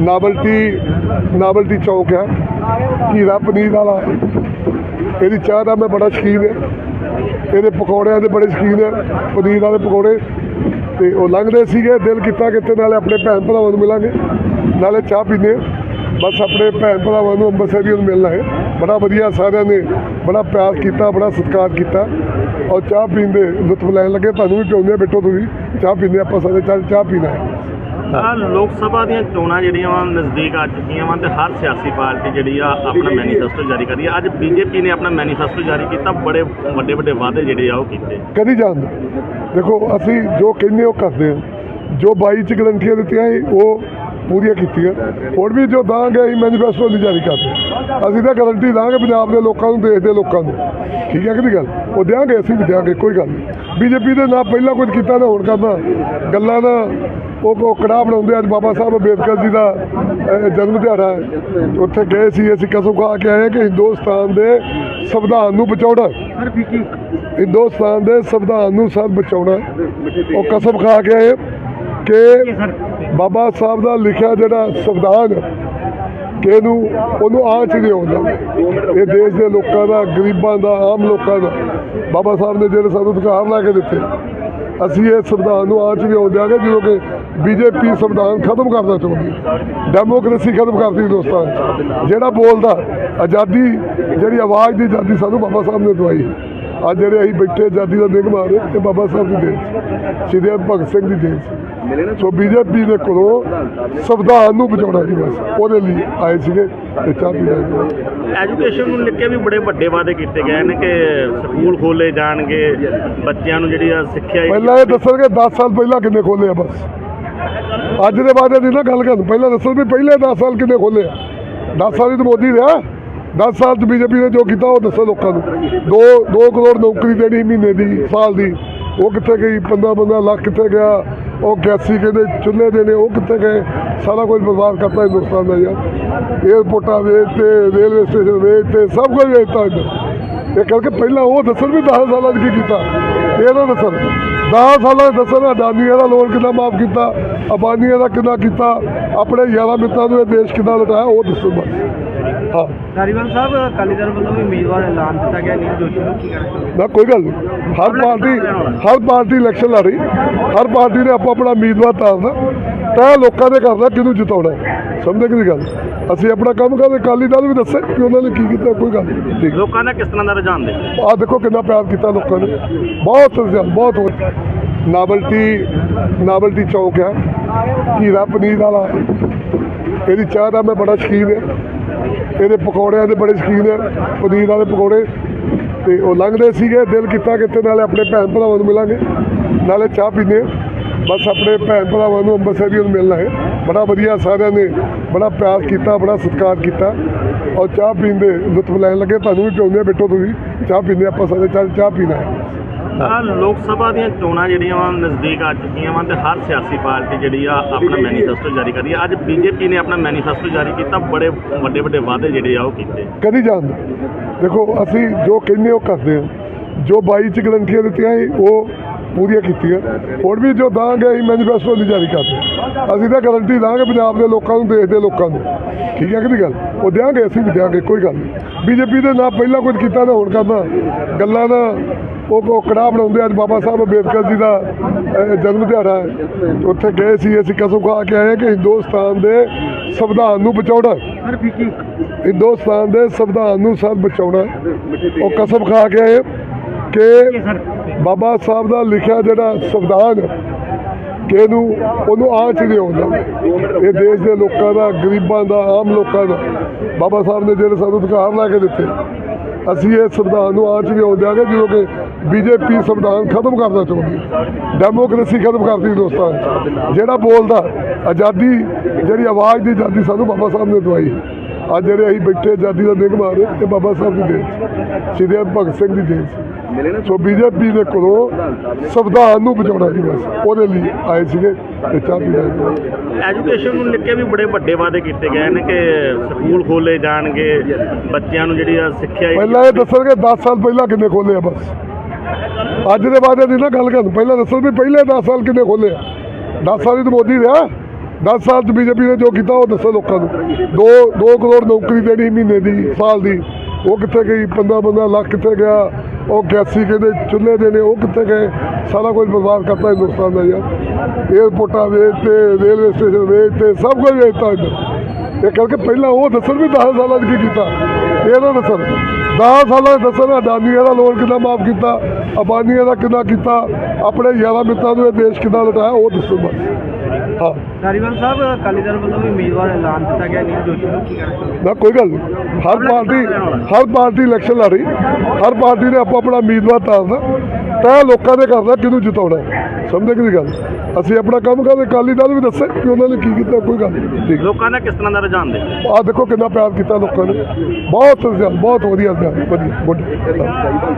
Novelty novelty ਚੌਕ ਹੈ ਹੀਰਾ ਪਨੀਰ ਵਾਲਾ। ਇਹਦੀ ਚਾਹ ਦਾ ਮੈਂ ਬੜਾ ਸ਼ੌਕੀਨ ਹਾਂ। ਇਹਦੇ ਪਕੌੜਿਆਂ ਦੇ ਬੜੇ ਸ਼ੌਕੀਨ ਹਾਂ, ਪਨੀਰ ਵਾਲੇ ਪਕੌੜੇ। ਤੇ ਉਹ ਲੰਘਦੇ ਸੀਗੇ, ਦਿਲ ਕੀਤਾ ਕਿਤੇ ਨਾਲੇ ਆਪਣੇ ਭੈਣ ਭਰਾਵਾਂ ਨੂੰ ਮਿਲਾਂਗੇ। ਨਾਲੇ ਚਾਹ ਪੀਂਦੇ ਬਸ ਆਪਣੇ ਭੈਣ ਭਰਾਵਾਂ ਨੂੰ ਅੰਮ੍ਰਿਤਸਰੀਆਂ ਨੂੰ ਮਿਲਣਾ ਹੈ। ਬੜਾ ਵਧੀਆ ਸਾਰਿਆਂ ਨੇ ਬੜਾ ਪਿਆਰ ਕੀਤਾ, ਬੜਾ ਸਤਿਕਾਰ ਕੀਤਾ। ਔਰ ਚਾਹ ਪੀਂਦੇ, ਲੁਤਫ ਲੈਣ ਲੱਗੇ। ਤੁਹਾਨੂੰ ਵੀ ਪਿਉਂਦੇ ਬੈਠੋ ਤੁਸੀਂ। ਚਾਹ ਪੀਂਦੇ ਆਪਾਂ ਸਾਰੇ ਚਾਹ ਪੀਣਾ ਹੈ। ਆ ਲੋਕ ਸਭਾ ਦੀਆਂ ਚੋਣਾਂ ਜਿਹੜੀਆਂ ਵਾ ਨਜ਼ਦੀਕ ਆ ਚੁੱਕੀਆਂ ਵਾ ਤੇ ਹਰ ਸਿਆਸੀ ਪਾਰਟੀ ਜਿਹੜੀ ਆ ਆਪਣਾ ਮੈਨੀਫੈਸਟੋ ਜਾਰੀ ਕਰ ਰਹੀ ਆ। ਅੱਜ ਬੀਜੇਪੀ ਨੇ ਆਪਣਾ ਮੈਨੀਫੈਸਟੋ ਜਾਰੀ ਕੀਤਾ ਬੜੇ ਵੱਡੇ ਵੱਡੇ ਵਾਅਦੇ ਜਿਹੜੇ ਆ ਉਹ ਕੀਤੇ। ਕਦੀ ਜਾਣਦੇ ਦੇਖੋ ਅਸੀਂ ਜੋ ਕਹਿੰਦੇ ਉਹ ਕਰਦੇ ਹਾਂ ਜੋ 22 ਚ ਗਰੰਟੀਆਂ ਦਿੱਤੀਆਂ ਉਹ ਪੂਰੀਆਂ ਕੀਤੀਆਂ। ਹੁਣ ਵੀ ਜੋ ਦਾਂਗੇ, ਅਸੀਂ ਮੈਨੀਫੈਸਟੋ ਨਹੀਂ ਜਾਰੀ ਕਰਦੇ ਅਸੀਂ ਤਾਂ ਗਰੰਟੀ ਦਾਂਗੇ ਪੰਜਾਬ ਦੇ ਲੋਕਾਂ ਨੂੰ, ਦੇਸ਼ ਦੇ ਲੋਕਾਂ ਨੂੰ। ਠੀਕ ਹੈ ਕਿ ਨਹੀਂ ਗੱਲ? ਉਹ ਦਿਆਂਗੇ, ਅਸੀਂ ਵੀ ਦਿਆਂਗੇ, ਕੋਈ ਗੱਲ ਨਹੀਂ। ਬੀਜੇਪੀ ਦੇ ਨਾਲ ਪਹਿਲਾਂ ਕੁਝ ਕੀਤਾ, ਨਾ ਹੁਣ ਕਰਨਾ। ਗੱਲਾਂ ਦਾ ਉਹ ਉਹ ਕੜਾਹ ਬਣਾਉਂਦੇ ਅੱਜ ਬਾਬਾ ਸਾਹਿਬ ਅੰਬੇਦਕਰ ਜੀ ਦਾ ਜਨਮ ਦਿਹਾੜਾ ਹੈ। ਉੱਥੇ ਗਏ ਸੀ, ਅਸੀਂ ਕਸਮ ਖਾ ਕੇ ਆਏ ਕਿ ਹਿੰਦੁਸਤਾਨ ਦੇ ਸੰਵਿਧਾਨ ਨੂੰ ਬਚਾਉਣਾ ਹਿੰਦੁਸਤਾਨ ਦੇ ਸੰਵਿਧਾਨ ਨੂੰ ਸਭ ਬਚਾਉਣਾ ਉਹ ਕਸਮ ਖਾ ਕੇ ਆਏ ਕਿ ਬਾਬਾ ਸਾਹਿਬ ਦਾ ਲਿਖਿਆ ਜਿਹੜਾ ਸੰਵਿਧਾਨ ਕਿ ਇਹਨੂੰ ਉਹਨੂੰ ਆਂਚ ਨਹੀਂ ਆਉਂਦਾ ਇਹ ਦੇਸ਼ ਦੇ ਲੋਕਾਂ ਦਾ, ਗਰੀਬਾਂ ਦਾ, ਆਮ ਲੋਕਾਂ ਦਾ। ਬਾਬਾ ਸਾਹਿਬ ਨੇ ਜਿਹੜੇ ਸਾਨੂੰ ਅਧਿਕਾਰ ਲਾ ਕੇ ਦਿੱਤੇ, ਅਸੀਂ ਇਹ ਸੰਵਿਧਾਨ ਨੂੰ ਆਂਚ ਨਹੀਂ ਆਉਣ ਦਿਆਂਗੇ ਜਦੋਂ ਕਿ ਬੀਜੇਪੀ ਸੰਵਿਧਾਨ ਖਤਮ ਕਰਨਾ ਚਾਹੁੰਦੀ ਹੈ। ਡੈਮੋਕ੍ਰੇਸੀ ਖਤਮ ਕਰਦੀ ਹਿੰਦੁਸਤਾਨ 'ਚ। ਜਿਹੜਾ ਬੋਲਦਾ, ਆਜ਼ਾਦੀ, ਜਿਹੜੀ ਆਵਾਜ਼ ਦੀ ਆਜ਼ਾਦੀ ਸਾਨੂੰ ਬਾਬਾ ਸਾਹਿਬ ਨੇ ਦਵਾਈ ਅੱਜ ਜਿਹੜੇ ਅਸੀਂ ਬੈਠੇ ਆਜ਼ਾਦੀ ਦਾ ਦਿਨ ਮਾਰੇ ਤੇ ਬਾਬਾ ਸਾਹਿਬ ਦੀ ਦੇਣ। ਸ਼ਹੀਦ ਭਗਤ ਸਿੰਘ ਦੀ ਦੇਣ ਸੀ। ਬੀਜੇਪੀ ਦੇ ਕੋਲੋਂ ਸੰਵਿਧਾਨ ਨੂੰ ਬਚਾਉਣਾ ਸੀ ਬਸ ਉਹਦੇ ਲਈ ਆਏ ਸੀਗੇ ਤੇ ਚਾਹ ਪੀ ਰਹੇ। ਐਜੂਕੇਸ਼ਨ ਨੂੰ ਲੈ ਕੇ ਵੀ ਬੜੇ ਵੱਡੇ ਵਾਅਦੇ ਕੀਤੇ ਗਏ ਨੇ ਕਿ ਸਕੂਲ ਖੋਲੇ ਜਾਣਗੇ ਬੱਚਿਆਂ ਨੂੰ ਜਿਹੜੀ ਸਿੱਖਿਆ ਪਹਿਲਾਂ ਇਹ ਦੱਸਣਗੇ 10 ਸਾਲ ਪਹਿਲਾਂ ਕਿੰਨੇ ਖੋਲੇ ਆ ਬਸ ਅੱਜ ਦੇ ਬਾਅਦ ਦੀ ਨਾ ਗੱਲ ਕਰਨ ਪਹਿਲਾਂ ਦੱਸੋ ਵੀ ਪਹਿਲੇ 10 ਸਾਲ ਕਿੰਨੇ ਖੋਲੇ ਆ 10 ਸਾਲ ਹੀ ਤਾਂ ਮੋਦੀ ਰਿਹਾ 10 ਸਾਲ ਚ ਬੀਜੇਪੀ ਨੇ ਜੋ ਕੀਤਾ, ਉਹ ਦੱਸੋ ਲੋਕਾਂ ਨੂੰ। 2 2 ਕਰੋੜ ਨੌਕਰੀ ਦੇਣੀ ਮਹੀਨੇ ਦੀ, ਸਾਲ ਦੀ। ਉਹ ਕਿੱਥੇ ਗਈ? 15 15 ਲੱਖ ਕਿੱਥੇ ਗਿਆ? ਉਹ ਗੈਸੀ ਕਹਿੰਦੇ ਚੁੱਲ੍ਹੇ ਦੇਣੇ, ਉਹ ਕਿੱਥੇ ਗਏ? ਸਾਰਾ ਕੁਝ ਬਰਬਾਦ ਕਰਤਾ ਹਿੰਦੁਸਤਾਨ ਦਾ ਯਾਰ। ਏਅਰਪੋਰਟਾਂ ਵੇਚਤੇ ਰੇਲਵੇ ਸਟੇਸ਼ਨ ਵੇਚਤੇ ਸਭ ਕੁਝ ਵੇਚਤਾ ਇੱਧਰ ਇਹ ਕਰਕੇ ਪਹਿਲਾਂ ਉਹ ਦੱਸਣ ਵੀ 10 ਸਾਲਾਂ 'ਚ ਕੀ ਕੀਤਾ। ਇਹ ਨਾ ਦੱਸਣ। 10 ਸਾਲਾਂ 'ਚ ਦੱਸਣ, ਅਡਾਨੀਆਂ ਦਾ ਲੋਨ ਕਿੰਨਾ ਮਾਫ ਕੀਤਾ, ਅਬਾਨੀਆਂ ਦਾ ਕਿੰਨਾ ਕੀਤਾ, ਆਪਣੇ ਯਾਰਾਂ ਮਿੱਤਰਾਂ ਨੂੰ ਇਹ ਦੇਸ਼ ਕਿੰਨਾ ਲਟਾਇਆ, ਉਹ ਦੱਸੋ ਬਸ। ਹਾਂ ਧਾਰੀਵਾਲ ਸਾਹਿਬ ਅਕਾਲੀ ਦਲ ਵੱਲੋਂ ਵੀ ਉਮੀਦਵਾਰ ਐਲਾਨ ਕੀਤਾ ਗਿਆ ਨੀਲ ਜੋਸ਼ੀ ਨੂੰ ਕੀ ਕਹਿਣਾ ਨਾ ਕੋਈ ਗੱਲ ਨਹੀਂ ਹਰ ਪਾਰਟੀ ਹਰ ਪਾਰਟੀ ਇਲੈਕਸ਼ਨ ਲੜ ਰਹੀ। ਹਰ ਪਾਰਟੀ ਨੇ ਆਪੋ ਆਪਣਾ ਉਮੀਦਵਾਰ ਤਾਰਨਾ। ਤਾਂ ਲੋਕਾਂ ਦੇ ਕਰਨਾ ਕਿਹਨੂੰ ਜਿਤਾਉਣਾ। ਸਮਝੇ ਕਿ ਗੱਲ? ਅਸੀਂ ਆਪਣਾ ਕੰਮ ਕਰਦੇ ਅਕਾਲੀ ਦਲ ਵੀ ਦੱਸੇ ਕਿ ਉਹਨਾਂ ਨੇ ਕੀ ਕੀਤਾ ਕੋਈ ਗੱਲ ਨਹੀਂ ਠੀਕ। ਲੋਕਾਂ ਦਾ ਕਿਸ ਤਰ੍ਹਾਂ ਦਾ ਰੁਝਾਨ ਦੇ ਆ ਦੇਖੋ ਕਿੰਨਾ ਪਿਆਰ ਕੀਤਾ ਲੋਕਾਂ ਨੇ। ਬਹੁਤ ਜ਼ਿਆਦਾ ਬਹੁਤ। ਨਾਵਲਟੀ ਨਾਵਲਟੀ ਚੌਕ ਹੈ ਹੀਰਾ ਪਨੀਰ ਵਾਲਾ। ਇਹਦੀ ਚਾਹ ਦਾ ਮੈਂ ਬੜਾ ਸ਼ੌਕੀਨ ਹਾਂ। ਇਹਦੇ ਪਕੌੜਿਆਂ ਦੇ ਬੜੇ ਸ਼ੌਕੀਨ ਹੈ ਪਨੀਰ ਵਾਲੇ ਪਕੌੜੇ। ਤੇ ਉਹ ਲੰਘਦੇ ਸੀਗੇ, ਦਿਲ ਕੀਤਾ ਕਿਤੇ ਨਾਲੇ ਆਪਣੇ ਭੈਣ ਭਰਾਵਾਂ ਨੂੰ ਮਿਲਾਂਗੇ। ਨਾਲੇ ਚਾਹ ਪੀਂਦੇ ਬਸ ਆਪਣੇ ਭੈਣ ਭਰਾਵਾਂ ਨੂੰ ਅੰਮ੍ਰਿਤਸਰੀਆਂ ਨੂੰ ਮਿਲਣਾ ਹੈ। ਬੜਾ ਵਧੀਆ ਸਾਰਿਆਂ ਨੇ ਬੜਾ ਪਿਆਰ ਕੀਤਾ, ਬੜਾ ਸਤਿਕਾਰ ਕੀਤਾ। ਔਰ ਚਾਹ ਪੀਂਦੇ ਲੁਤਫ ਲੈਣ ਲੱਗੇ, ਤੁਹਾਨੂੰ ਵੀ ਪਿਉਂਦੇ ਬੈਠੋ ਤੁਸੀਂ। ਚਾਹ ਪੀਂਦੇ ਆਪਾਂ ਸਾਰੇ ਚੱਲ ਚਾਹ ਪੀਣਾ ਹੈ। ਆ ਲੋਕ ਸਭਾ ਦੀਆਂ ਚੋਣਾਂ ਜਿਹੜੀਆਂ ਵਾ ਨਜ਼ਦੀਕ ਆ ਚੁੱਕੀਆਂ ਵਾ ਤੇ ਹਰ ਸਿਆਸੀ ਪਾਰਟੀ ਜਿਹੜੀ ਆ ਆਪਣਾ ਮੈਨੀਫੈਸਟੋ ਜਾਰੀ ਕਰ ਆ। ਅੱਜ ਬੀਜੇਪੀ ਨੇ ਆਪਣਾ ਮੈਨੀਫੈਸਟੋ ਜਾਰੀ ਕੀਤਾ, ਬੜੇ ਵੱਡੇ ਵੱਡੇ ਵਾਅਦੇ ਜਿਹੜੇ ਆ ਉਹ ਕੀਤੇ। ਕਦੀ ਜਾਣਦੇ ਦੇਖੋ, ਅਸੀਂ ਜੋ ਕਹਿੰਦੇ ਉਹ ਕਰਦੇ ਹਾਂ ਜੋ 22 ਚ ਗਰੰਟੀਆਂ ਦਿੱਤੀਆਂ ਸੀ, ਉਹ ਪੂਰੀਆਂ ਕੀਤੀਆਂ। ਹੁਣ ਵੀ ਜੋ ਦਾਂਗੇ ਅਸੀਂ ਮੈਨੀਫੈਸਟੋ ਨਹੀਂ ਜਾਰੀ ਕਰਦੇ ਅਸੀਂ ਤਾਂ ਗਰੰਟੀ ਦਾਂਗੇ ਪੰਜਾਬ ਦੇ ਲੋਕਾਂ ਨੂੰ ਦੇਸ਼ ਦੇ ਲੋਕਾਂ ਨੂੰ। ਠੀਕ ਹੈ ਕਿ ਨਹੀਂ ਗੱਲ? ਉਹ ਦਿਆਂਗੇ ਅਸੀਂ ਵੀ ਦਿਆਂਗੇ ਕੋਈ ਗੱਲ ਨਹੀਂ। ਬੀਜੇਪੀ ਦੇ ਨਾ ਪਹਿਲਾਂ ਕੁਝ ਕੀਤਾ ਨਾ ਹੁਣ ਕਰਨਾ। ਗੱਲਾਂ ਦਾ ਉਹ ਉਹ ਕੜਾਹ ਬਣਾਉਂਦੇ ਅੱਜ ਬਾਬਾ ਸਾਹਿਬ ਅੰਬੇਦਕਰ ਜੀ ਦਾ ਜਨਮ ਦਿਹਾੜਾ ਹੈ। ਉੱਥੇ ਗਏ ਸੀ ਅਸੀਂ ਕਸਮ ਖਾ ਕੇ ਆਏ ਕਿ ਹਿੰਦੁਸਤਾਨ ਦੇ ਸੰਵਿਧਾਨ ਨੂੰ ਬਚਾਉਣਾ ਹਿੰਦੁਸਤਾਨ ਦੇ ਸੰਵਿਧਾਨ ਨੂੰ ਸਭ ਬਚਾਉਣਾ ਉਹ ਕਸਮ ਖਾ ਕੇ ਆਏ ਕਿ ਬਾਬਾ ਸਾਹਿਬ ਦਾ ਲਿਖਿਆ ਜਿਹੜਾ ਸੰਵਿਧਾਨ ਕਿ ਇਹਨੂੰ, ਉਹਨੂੰ ਆਂਚ ਨਹੀਂ ਆਉਂਦਾ ਇਹ ਦੇਸ਼ ਦੇ ਲੋਕਾਂ ਦਾ, ਗਰੀਬਾਂ ਦਾ, ਆਮ ਲੋਕਾਂ ਦਾ ਬਾਬਾ ਸਾਹਿਬ ਨੇ ਜਿਹੜੇ ਸਾਨੂੰ ਅਧਿਕਾਰ ਲਾ ਕੇ ਦਿੱਤੇ, ਅਸੀਂ ਇਹ ਸੰਵਿਧਾਨ ਨੂੰ ਆਂਚ ਨਹੀਂ ਆਉਣ ਦਿਆਂਗੇ ਜਦੋਂ ਕਿ ਬੀਜੇਪੀ ਸੰਵਿਧਾਨ ਖਤਮ ਕਰਨਾ ਚਾਹੁੰਦੀ ਡੈਮੋਕ੍ਰੇਸੀ ਖਤਮ ਕਰਦੀ ਹਿੰਦੁਸਤਾਨ 'ਚ। ਜਿਹੜਾ ਬੋਲਦਾ, ਆਜ਼ਾਦੀ ਜਿਹੜੀ ਆਵਾਜ਼ ਦੀ ਆਜ਼ਾਦੀ ਸਾਨੂੰ ਬਾਬਾ ਸਾਹਿਬ ਨੇ ਦਵਾਈ ਅੱਜ ਜਿਹੜੇ ਅਸੀਂ ਬੈਠੇ ਆਜ਼ਾਦੀ ਦਾ ਦਿਨ ਮਾਰੇ ਤੇ ਬਾਬਾ ਸਾਹਿਬ ਦੀ ਦੇਣ ਸੀ। ਸ਼ਹੀਦ ਭਗਤ ਸਿੰਘ ਦੀ ਦੇਣ ਸੀ। ਸੋ ਬੀਜੇਪੀ ਦੇ ਕੋਲੋਂ ਸੰਵਿਧਾਨ ਨੂੰ ਬਚਾਉਣਾ ਸੀ ਬਸ ਉਹਦੇ ਲਈ ਆਏ ਸੀਗੇ ਤੇ ਚਾਹ ਪੀ। ਐਜੂਕੇਸ਼ਨ ਨੂੰ ਲੈ ਕੇ ਵੀ ਬੜੇ ਵੱਡੇ ਵਾਅਦੇ ਕੀਤੇ ਗਏ ਨੇ ਕਿ ਸਕੂਲ ਖੋਲੇ ਜਾਣਗੇ ਬੱਚਿਆਂ ਨੂੰ ਜਿਹੜੀ ਸਿੱਖਿਆ ਪਹਿਲਾਂ ਇਹ ਦੱਸਣਗੇ 10 ਸਾਲ ਪਹਿਲਾਂ ਕਿੰਨੇ ਖੋਲੇ ਆ ਬਸ। ਅੱਜ ਦੇ ਬਾਅਦ ਦੀ ਨਾ ਗੱਲ ਕਰਨ ਪਹਿਲਾਂ ਦੱਸੋ ਵੀ ਪਹਿਲੇ 10 ਸਾਲ ਕਿੰਨੇ ਖੋਲੇ ਆ। 10 ਸਾਲ ਹੀ ਤਾਂ ਮੋਦੀ ਰਿਹਾ 10 ਸਾਲ ਚ ਬੀਜੇਪੀ ਨੇ ਜੋ ਕੀਤਾ ਉਹ ਦੱਸੋ ਲੋਕਾਂ ਨੂੰ। 2 2 ਕਰੋੜ ਨੌਕਰੀ ਦੇਣੀ ਮਹੀਨੇ ਦੀ ਸਾਲ ਦੀ। ਉਹ ਕਿੱਥੇ ਗਈ? 15 15 ਲੱਖ ਕਿੱਥੇ ਗਿਆ? ਉਹ ਗੈਸੀ ਕਹਿੰਦੇ, ਚੁੱਲ੍ਹੇ ਦੇ ਨੇ, ਉਹ ਕਿੱਥੇ ਗਏ? ਸਾਰਾ ਕੁਝ ਬਰਬਾਦ ਕਰਤਾ ਹਿੰਦੁਸਤਾਨ ਦਾ ਯਾਰ। ਏਅਰਪੋਰਟਾਂ ਵੇਚ ਤੇ ਰੇਲਵੇ ਸਟੇਸ਼ਨ ਵੇਚ ਤੇ, ਸਭ ਕੁਝ ਵੇਚਤਾ ਇੱਧਰ ਇਹ ਕਰਕੇ ਪਹਿਲਾਂ ਉਹ ਦੱਸਣ ਵੀ 10 ਸਾਲਾਂ 'ਚ ਕੀ ਕੀਤਾ? ਇਹ ਨਾ ਦੱਸਣ। 10 ਸਾਲਾਂ 'ਚ ਦੱਸਣ, ਅਡਾਨੀਆਂ ਦਾ ਲੋਨ ਕਿੰਨਾ ਮਾਫ ਕੀਤਾ? ਅਬਾਨੀਆਂ ਦਾ ਕਿੰਨਾ ਕੀਤਾ? ਆਪਣੇ ਯਾਰਾਂ ਮਿੱਤਰਾਂ ਨੂੰ ਇਹ ਦੇਸ਼ ਕਿੱਦਾਂ ਲਟਾਇਆ, ਉਹ ਦੱਸਣ ਬਸ। ਹਾਂ ਧਾਰੀਵਾਲ ਸਾਹਿਬ ਅਕਾਲੀ ਦਲ ਵੱਲੋਂ ਵੀ ਉਮੀਦਵਾਰ ਐਲਾਨ ਦਿੱਤਾ ਗਿਆ ਨੀਲ ਜੋਸ਼ੀ ਨੂੰ ਕੀ ਕਹਿਣਾ ਚਾਹੁੰਦੇ ਨਾ ਕੋਈ ਗੱਲ ਨਹੀਂ ਹਰ ਪਾਰਟੀ ਹਰ ਪਾਰਟੀ ਇਲੈਕਸ਼ਨ ਲੜ ਰਹੀ। ਹਰ ਪਾਰਟੀ ਨੇ ਆਪੋ ਆਪਣਾ ਉਮੀਦਵਾਰ ਤਾਰਨਾ। ਤਾਂ ਲੋਕਾਂ ਦੇ ਕਰਦਾ ਕਿਹਨੂੰ ਜਿਤਾਉਣਾ ਹੈ। ਸਮਝਦੇ ਕਿ ਨਹੀਂ ਗੱਲ? ਅਸੀਂ ਆਪਣਾ ਕੰਮ ਕਰਦੇ ਅਕਾਲੀ ਦਲ ਵੀ ਦੱਸੇ ਕਿ ਉਹਨਾਂ ਨੇ ਕੀ ਕੀਤਾ ਕੋਈ ਗੱਲ ਨਹੀਂ ਠੀਕ। ਲੋਕਾਂ ਦਾ ਕਿਸ ਤਰ੍ਹਾਂ ਦਾ ਰੁਝਾਨ ਦੇ ਆਹ ਦੇਖੋ ਕਿੰਨਾ ਪਿਆਰ ਕੀਤਾ ਲੋਕਾਂ ਨੇ। ਬਹੁਤ ਬਹੁਤ ਵਧੀਆ ਵਧੀਆ ਵਧੀਆ